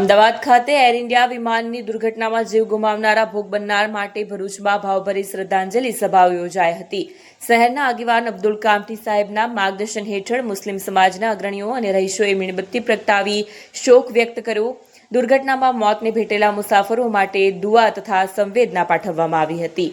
અમદાવાદ ખાતે air India વિમાનની દુર્ઘટનામાં જીવ ગુમાવનારા ભોગ બનનાર માટે ભરૂચમાં ભાવભરી શ્રદ્ધાંજલિ સભાઓ યોજાઈ હતી. શહેરના આગેવાન અબ્દુલ કામઠી સાહેબના માર્ગદર્શન હેઠળ મુસ્લિમ સમાજના અગ્રણીઓ અને રહીશોએ મીણબત્તી પ્રગટાવી શોક વ્યક્ત કર્યો. દુર્ઘટનામાં મોતને ભેટેલા મુસાફરો માટે દુઆ તથા સંવેદના પાઠવવામાં આવી હતી.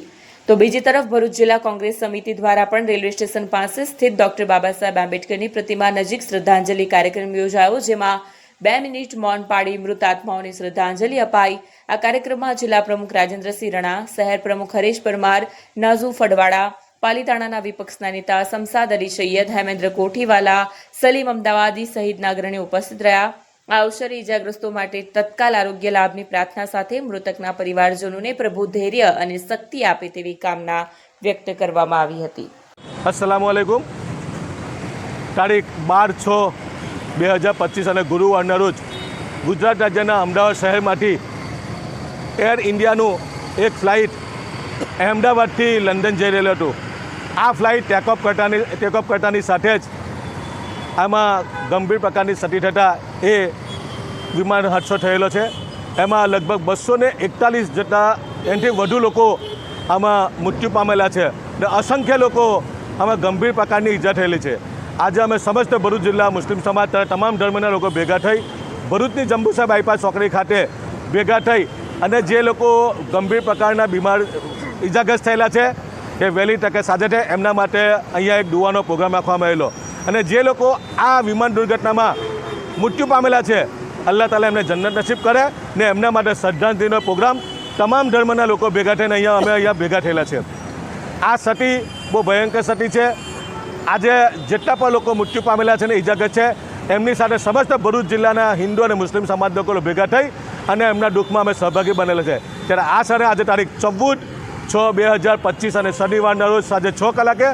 તો બીજી તરફ ભરૂચ જિલ્લા કોંગ્રેસ સમિતિ દ્વારા પણ રેલવે સ્ટેશન પાસે સ્થિત ડોક્ટર બાબા સાહેબ આંબેડકરની પ્રતિમા નજીક શ્રદ્ધાંજલિ કાર્યક્રમ યોજાયો, જેમાં બે મિનિટ મૌન પાડી મૃતાત્માઓને શ્રદ્ધાંજલિ અપાઈ. આ કાર્યક્રમમાં જિલ્લા પ્રમુખ રાજેન્દ્રસિંહ રણા, શહેર પ્રમુખ હરેશ પરમાર નાઝુ ફડવાડા પાલીતાણાના વિપક્ષના નેતા સમસાદ અલી સૈયદ, હેમેન્દ્ર કોઠીવાલા, સલીમ અમદાવાદી સહિતના અગ્રણીઓ ઉપસ્થિત રહ્યા. આ અવસરે ઇજાગ્રસ્તો માટે તત્કાલ આરોગ્ય લાભની પ્રાર્થના સાથે મૃતકના પરિવારજનોને પ્રભુ ધૈર્ય અને શક્તિ આપે તેવી કામના વ્યક્ત કરવામાં આવી હતી. અસલામ તારીખ બાર છ બે હજાર પચીસ અને ગુરુવારના રોજ ગુજરાત રાજ્યના અમદાવાદ શહેરમાંથી એર ઇન્ડિયાનું એક ફ્લાઇટ અહેમદાબાદથી લંડન જઈ રહેલું હતું. આ ફ્લાઇટ ટેકઓફ કરતાની ટેકઓફ કરતાની સાથે જ આમાં ગંભીર પ્રકારની ક્ષતિ થતાં એ વિમાન હાદસો થયેલો છે. એમાં લગભગ બસો ને એકતાલીસ જેટલા એનાથી વધુ લોકો આમાં મૃત્યુ પામેલા છે. અને અસંખ્ય લોકો આમાં ગંભીર પ્રકારની ઈજા થયેલી છે. આજે અમે સમસ્ત ભરૂચ જિલ્લા મુસ્લિમ સમાજ તમામ ધર્મના લોકો ભેગા થઈ ભરૂચની જંબુસા બાયપાસ ચોકડી ખાતે ભેગા થઈ અને જે લોકો ગંભીર પ્રકારના બીમાર ઈજાગ્રસ્ત થયેલા છે કે વહેલી તકે સાજે થાય. એમના માટે અહીંયા એક દુવાનો પ્રોગ્રામ રાખવામાં આવેલો. અને જે લોકો આ વિમાન દુર્ઘટનામાં મૃત્યુ પામેલા છે, અલ્લાહ તાલા એમને જન્નત નસીબ કરે ને એમના માટે શ્રદ્ધાંજલિનો પ્રોગ્રામ તમામ ધર્મના લોકો ભેગા થઈને અહીંયા અમે અહીંયા ભેગા થયેલા છે. આ સતી બહુ ભયંકર સતી છે. આજે જેટલા પણ લોકો મૃત્યુ પામેલા છે ને ઇજાગ્રસ્ત છે, એમની સાથે સમસ્ત ભરૂચ જિલ્લાના હિન્દુ અને મુસ્લિમ સમાજ લોકો ભેગા થઈ અને એમના દુઃખમાં અમે સહભાગી બનેલા છે. ત્યારે આ સાથે આજે તારીખ ચૌદ છ બે હજાર પચીસ અને શનિવારના રોજ સાંજે છ કલાકે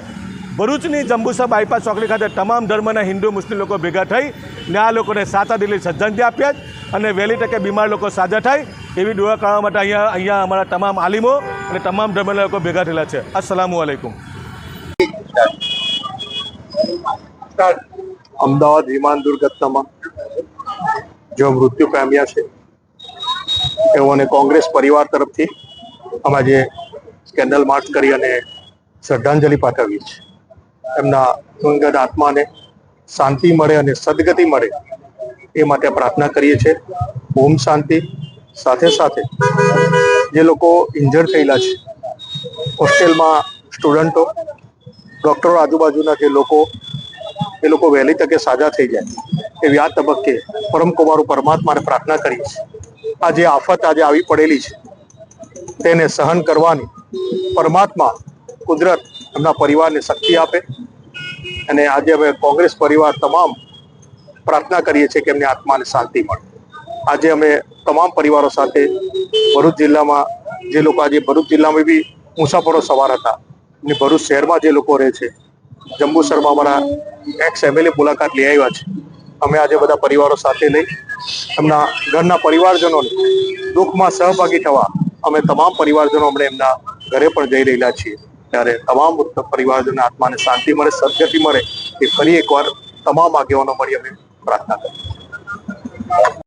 ભરૂચની જંબુસા બાયપાસ ચોકડી ખાતે તમામ ધર્મના હિન્દુ મુસ્લિમ લોકો ભેગા થઈ ને આ લોકોને સાતા દિલ્હી શ્રદ્ધાંજલિ આપ્યા અને વહેલી તકે બીમાર લોકો સાજા થાય એવી દુઆ કરવા માટે અહીંયા અહીંયા અમારા તમામ આલિમો અને તમામ ધર્મના લોકો ભેગા થયેલા છે. અસલામુ અલૈકુમ અમદાવાદ વિમાન દુર્ઘટનામાં જો મૃત્યુ પામ્યા છે તેઓને કોંગ્રેસ પરિવાર તરફથી અમે જે કેન્ડલ માર્ચ કરી અને શ્રદ્ધાંજલિ પાઠવી છે એમના અંગત આત્માને શાંતિ મળે અને સદગતિ મળે એ માટે પ્રાર્થના કરીએ છીએ. ઓમ શાંતિ. સાથે સાથે જે લોકો ઇન્જર્ડ થયેલા છે, હોસ્ટેલમાં સ્ટુડન્ટો, ડૉક્ટરો આજુબાજુના જે લોકો એ લોકો વહેલી તકે સાજા થઈ જાય એવી આ તબક્કે પરમ કુમારો પરમાત્માને પ્રાર્થના કરી છે આ જે આફત આજે આવી પડેલી છે. તેને સહન કરવાની પરમાત્મા કુદરત એમના પરિવારને શક્તિ આપે અને આજે અમે કોંગ્રેસ પરિવાર તમામ પ્રાર્થના કરીએ છીએ કે એમની આત્માને શાંતિ મળે. આજે અમે તમામ પરિવારો સાથે ભરૂચ જિલ્લામાં જે લોકો આજે ભરૂચ જિલ્લામાં બી મુસાફરો સવાર હતા અને ભરૂચ શહેરમાં જે લોકો રહે છે જંબુસરમાં અમારા એક્સ એમએલએ મુલાકાત લઈ આવ્યા છે. અમે આજે બધા પરિવારો સાથે લઈ, એમના ઘરના પરિવારજનોને દુઃખમાં સહભાગી થવા અમે તમામ પરિવારજનો અમને એમના ઘરે પણ જઈ રહેલા છીએ. ત્યારે તમામ પરિવારજનો આત્માને શાંતિ મળે, સદગતિ મળે, એ ફરી એકવાર તમામ આગેવાનો મળી અમે પ્રાર્થના કરી